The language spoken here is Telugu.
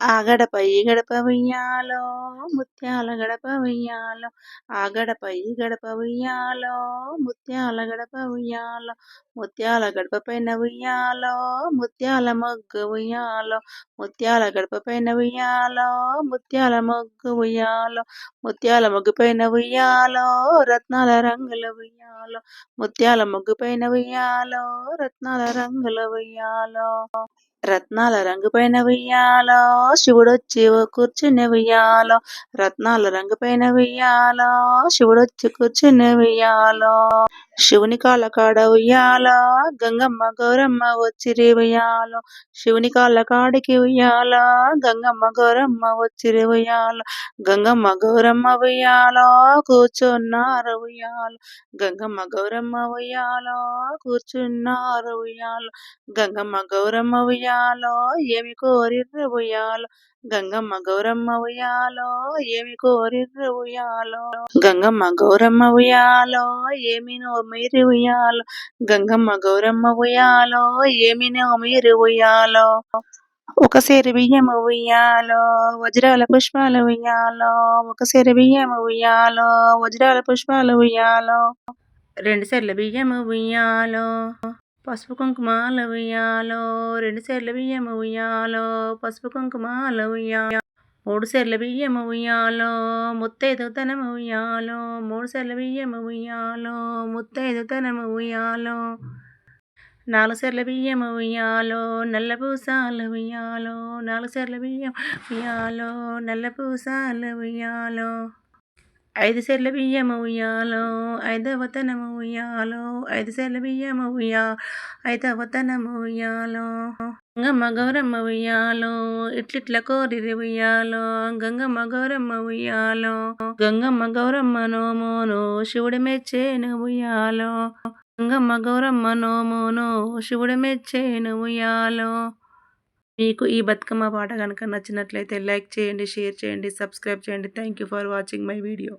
ఆ గడప ఈ గడప ఉయ్యాలో ముత్యాల గడప ఉయ్యాలో. ఆ గడప ఈ గడప ఉయ్యాలో ముత్యాల గడప ఉయ్యాలో. ముత్యాల గడప పైన ఉయ్యాలో ముత్యాల మొగ్గు ఉయ్యాలో. ముత్యాల గడప పైన ఉయ్యాలో ముత్యాల మొగ్గు ఉయ్యాలో. ముత్యాల మొగ్గు పైన ఉయ్యాలో రత్నాల రంగుల ఉయ్యాలో. ముత్యాల మొగ్గు పైన ఉయ్యాలో రత్నాల రంగుల ఉయ్యాలో. రత్నాల రంగు పైన ఉయ్యాలో శివుడొచ్చి కూర్చుని ఉయ్యాలో రత్నాల రంగు పైన ఉయ్యాలో శివుడొచ్చి కూర్చుని ఉయ్యాలో శివుని కాళ్ళ కాడ గంగమ్మ గౌరమ్మ వచ్చిరి ఉయ్యాలో శివుని కాళ్ళ కాడికి గంగమ్మ గౌరమ్మ వచ్చిరి ఉయ్యాల గంగమ్మ గౌరమ్మ ఉయ్యాలో? కూర్చున్నారు ఉయ్యాల? గంగమ్మ గౌరమ్మ ఉయ్యాల? కూర్చున్నారు ఉయ్యాల? గంగమ్మ గౌరమ్మ ఉయ్యాలో? ఏమి కోరిర్రు ఉయ్యాల? గంగమ్మ గౌరమ్మ ఉయ్యాలో ఏమి కోరిర్రు ఉయ్యాలో? గంగమ్మ గౌరమ్మ ఉయ్యాలో ఏమి నోమిరి ఉయ్యాలో? గంగమ్మ గౌరమ్మ ఉయ్యాలో ఏమి నోమిరి ఉయ్యాలో? ఒక సేరు బియ్యము ఉయ్యాలో వజ్రాల పుష్పాలు ఉయ్యాలో. ఒక సేరు బియ్యము ఉయ్యాలో వజ్రాల పుష్పాలు ఉయ్యాలో. రెండు సెర్ల బియ్యము ఉయ్యాలో. పసుపు కుంకుమాల ఉయ్యాలో రెండు సెర్ల బియ్యము ఉయ్యాలో పసుపు కుంకుమాల ఉయ్యాలో మూడు సెర్ల బియ్యము ఉయ్యాలో ముత్తైదు తనము ఉయ్యాలో మూడు సెర్ల బియ్యము ఉయ్యాలో ముత్తైదు తనము ఉయ్యాలో నాలుగు సెర్ల బియ్యము ఉయ్యాలో నల్ల పూసాలు ఉయ్యాలో నాలుగు సెర్ల బియ్యం ఉయ్యాలో నల్ల పూసాలు ఉయ్యాలో. ఐదు సెర్ల బియ్యము ఉయ్యాలో ఐదవతనము ఉయ్యాలో ఐదు సెర్ల బియ్యము ఉయ్యా ఐదవతనము ఉయ్యాలో. గంగమ్మ గౌరమ్మ ఉయ్యాలో ఇట్లిట్ల కోరిరి ఉయ్యాలో గంగమ్మ గౌరమ్మ ఉయ్యాలో. గంగమ్మ గౌరమ్మ నోమోను శివుడు మెచ్చేను ఉయ్యాలో. గంగమ్మ గౌరమ్మ నోమోను శివుడు మెచ్చేను ఉయ్యాలో. మీకు ఈ బతుకమ్మ పాట కనుక నచ్చినట్లయితే లైక్ చేయండి షేర్ చేయండి సబ్స్క్రైబ్ చేయండి. Thank you for watching my video